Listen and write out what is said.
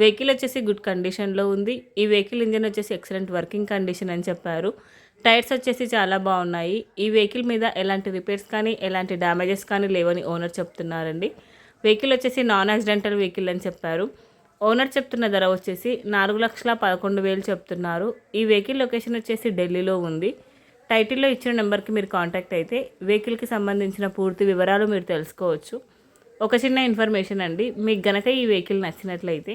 Vehicle వచ్చేసి good కండిషన్లో ఉంది. ఈ వెహికల్ ఇంజన్ వచ్చేసి ఎక్సలెంట్ వర్కింగ్ కండిషన్ అని చెప్పారు. టైర్స్ వచ్చేసి చాలా బాగున్నాయి. ఈ వెహికల్ మీద ఎలాంటి రిపేర్స్ కానీ ఎలాంటి డ్యామేజెస్ కానీ లేవని ఓనర్ చెప్తున్నారండి. వెహికల్ వచ్చేసి నాన్ యాక్సిడెంటల్ వెహికల్ అని చెప్పారు. ఓనర్ చెప్తున్న ధర వచ్చేసి నాలుగు లక్షల పదకొండు వేలు చెప్తున్నారు. ఈ వెహికల్ లొకేషన్ వచ్చేసి ఢిల్లీలో ఉంది. టైటిల్లో ఇచ్చిన నెంబర్కి మీరు కాంటాక్ట్ అయితే వెహికల్కి సంబంధించిన పూర్తి వివరాలు మీరు తెలుసుకోవచ్చు. ఒక చిన్న ఇన్ఫర్మేషన్ అండి. మీకు గనక ఈ వెహికల్ నచ్చినట్లయితే